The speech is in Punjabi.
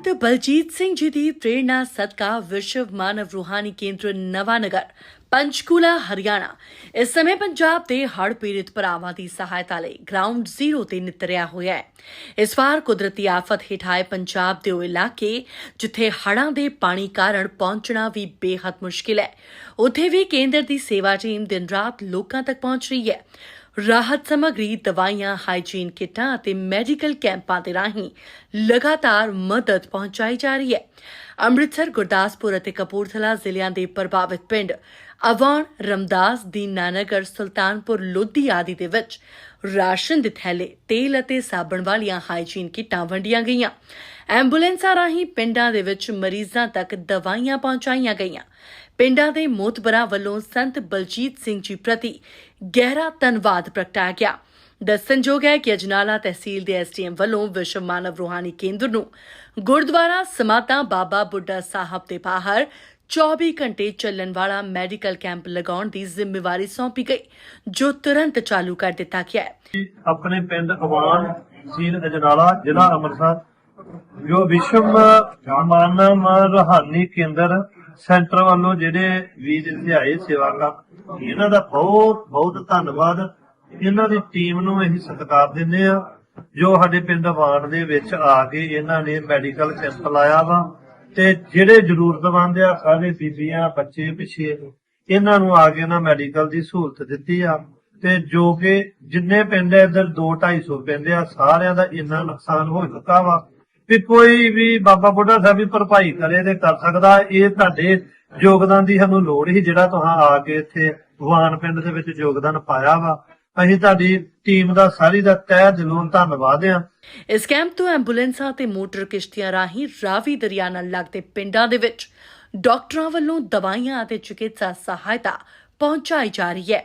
ਬਲਜੀਤ ਸਿੰਘ ਜੀ ਦੀ ਪ੍ਰੇਰਣਾ ਸਦਕਾ ਵਿਸ਼ਵ ਮਾਨਵ ਰੂਹਾਨੀ ਕੇਂਦਰ ਨਵਾਨਗਰ ਪੰਚਕੂਲਾ ਹਰਿਆਣਾ ਇਸ ਸਮੇਂ ਪੰਜਾਬ ਦੇ ਹੜ੍ਹ ਪੀੜਿਤ ਭਰਾਵਾਂ ਦੀ ਸਹਾਇਤਾ ਲਈ ਗਰਾਊਂਡ ਜ਼ੀਰੋ ਤੇ ਨਿਤਰਿਆ ਹੋਇਆ ਹੈ ਇਸ ਵਾਰ ਕੁਦਰਤੀ ਆਫਤ ਹੇਠ ਆਏ ਪੰਜਾਬ ਦੇ ਉਹ ਇਲਾਕੇ ਜਿੱਥੇ ਹੜ੍ਹਾਂ ਦੇ ਪਾਣੀ ਕਾਰਨ ਪਹੁੰਚਣਾ ਵੀ ਬੇਹੱਦ ਮੁਸ਼ਕਿਲ ਹੈ ਉੱਥੇ ਵੀ ਕੇਂਦਰ ਦੀ ਸੇਵਾ ਟੀਮ ਦਿਨ ਰਾਤ ਲੋਕਾਂ ਤੱਕ ਪਹੁੰਚ ਰਹੀ ਹੈ ਰਾਹਤ ਸਮੱਗਰੀ, ਦਵਾਈਆਂ, ਹਾਈਜੀਨ ਕਿੱਟਾਂ ਅਤੇ ਮੈਡੀਕਲ ਕੈਂਪਾਂ ਦੇ ਰਾਹੀਂ ਲਗਾਤਾਰ ਮਦਦ ਪਹੁੰਚਾਈ ਜਾ ਰਹੀ ਹੈ। ਅੰਮ੍ਰਿਤਸਰ, ਗੁਰਦਾਸਪੁਰ ਅਤੇ ਕਪੂਰਥਲਾ ਜ਼ਿਲ੍ਹਿਆਂ ਦੇ ਪ੍ਰਭਾਵਿਤ ਪਿੰਡ ਅਵਾਨ, ਰਮਦਾਸ, ਦੀਨਾਨਗਰ, ਸੁਲਤਾਨਪੁਰ, ਲੋਧੀ ਆਦਿ ਦੇ ਵਿੱਚ ਰਾਸ਼ਨ ਦੇ ਥੈਲੇ, ਤੇਲ ਅਤੇ ਸਾਬਣ ਵਾਲੀਆਂ ਹਾਈਜੀਨ ਕਿੱਟਾਂ ਵੰਡੀਆਂ ਗਈਆਂ। ਐਂਬੂਲੈਂਸਾਂ ਰਾਹੀਂ ਪਿੰਡਾਂ ਦੇ ਵਿੱਚ ਮਰੀਜ਼ਾਂ ਤੱਕ ਦਵਾਈਆਂ ਪਹੁੰਚਾਈਆਂ ਗਈਆਂ। ਪਿੰਡਾਂ ਦੇ ਮੋਤਬਰਾਂ ਵੱਲੋਂ ਸੰਤ ਬਲਜੀਤ ਸਿੰਘ ਜੀ ਪ੍ਰਤੀ ਗਹਿਰਾ ਧੰਨਵਾਦ ਪ੍ਰਗਟਾਇਆ ਗਿਆ। ਦੱਸਣਯੋਗ ਹੈ ਕਿ ਅਜਨਾਲਾ ਤਹਿਸੀਲ ਦੇ ਐਸਟੀਐਮ ਵੱਲੋਂ ਵਿਸ਼ਵ ਮਾਨਵ ਰੂਹਾਨੀ ਕੇਂਦਰ ਨੂੰ ਗੁਰਦੁਆਰਾ ਸਮਾਤਾ ਬਾਬਾ ਬੁੱਢਾ ਸਾਹਿਬ ਦੇ ਬਾਹਰ 24 ਘੰਟੇ ਚੱਲਣ ਵਾਲਾ ਮੈਡੀਕਲ ਕੈਂਪ ਲਗਾਉਣ ਦੀ ਜ਼ਿੰਮੇਵਾਰੀ ਸੌਂਪੀ ਗਈ, ਜੋ ਤੁਰੰਤ ਚਾਲੂ ਕਰ ਦਿੱਤਾ ਗਿਆ ਹੈ। ਆਪਣੇ ਪਿੰਡ ਅਵਾਨ ਸੀਲ ਅਜਨਾਲਾ, ਜ਼ਿਲ੍ਹਾ ਅੰਮ੍ਰਿਤਸਰ, ਜੋ ਵਿਸ਼ਵ ਮਾਨਵ ਰਹਾਨੀ ਕੇਂਦਰ ਸੈਂਟਰ ਵੱਲੋਂ ਜਿਹੜੇ ਵੀਰ ਇੱਥੇ ਆਏ ਸੇਵਾ ਇਹਨਾਂ ਦਾ ਬਹੁਤ ਬਹੁਤ ਧੰਨਵਾਦ। ਇਹਨਾਂ ਦੀ ਟੀਮ ਨੂੰ ਅਸੀਂ ਸਤਿਕਾਰ ਦਿੰਦੇ ਆ ਜੋ ਸਾਡੇ ਪਿੰਡ ਅਵਾਨ ਦੇ ਵਿੱਚ ਆ ਕੇ ਇਹਨਾਂ ਨੇ ਮੈਡੀਕਲ ਕੈਂਪ ਲਾਇਆ ਵਾ, ਤੇ ਜਿਹੜੇ ਜ਼ਰੂਰਤਮੰਦ ਆ, ਸਾਰੇ ਬੀਬੀਆਂ, ਬੱਚੇ ਪਿਛੇ ਇਹਨਾਂ ਨੂੰ ਆ ਕੇ ਨਾ ਮੈਡੀਕਲ ਦੀ ਸਹੂਲਤ ਦਿੱਤੀ ਆ। ਤੇ ਜੋ ਕਿ ਜਿੰਨੇ ਪਿੰਡ ਇਧਰ ਇੱਧਰ 2 250 ਪਿੰਡ ਆ, ਸਾਰਿਆਂ ਦਾ ਇੰਨਾ ਨੁਕਸਾਨ ਹੋ ਚੁੱਕਾ ਵਾ। ਵੀ ਕੋਈ ਵੀ ਬਾਬਾ ਬੁੱਢਾ ਸਾਹਿਬ ਵੀ ਭਰਪਾਈ ਕਰੇ ਤੇ ਕਰ ਸਕਦਾ, ਇਹ ਤੁਹਾਡੇ ਯੋਗਦਾਨ ਦੀ ਸਾਨੂੰ ਲੋੜ ਹੀ ਜਿਹੜਾ ਤੁਸੀਂ ਆ ਕੇ ਇੱਥੇ ਵਾਨ ਪਿੰਡ ਦੇ ਵਿੱਚ ਯੋਗਦਾਨ ਪਾਇਆ ਵਾ। ਅਸੀਂ ਤੁਹਾਡੀ ਟੀਮ ਦਾ ਸਾਰੀ ਦਾ ਤਹਿ ਦਿਲੋਂ ਧੰਨਵਾਦ ਆ ਇਸ ਕੈਂਪ ਤੋਂ ਐਂਬੂਲੈਂਸਾਂ ਤੇ ਮੋਟਰ ਕਿਸ਼ਤੀਆਂ ਰਾਹੀਂ ਰਾਵੀ ਦਰਿਆ ਨਾਲ ਲੱਗਦੇ ਪਿੰਡਾਂ ਦੇ ਵਿੱਚ ਡਾਕਟਰਾਂ ਵੱਲੋਂ ਦਵਾਈਆਂ ਅਤੇ ਚਿਕਿਤਸਾ ਸਹਾਇਤਾ ਪਹੁੰਚਾਈ ਜਾ ਰਹੀ ਹੈ।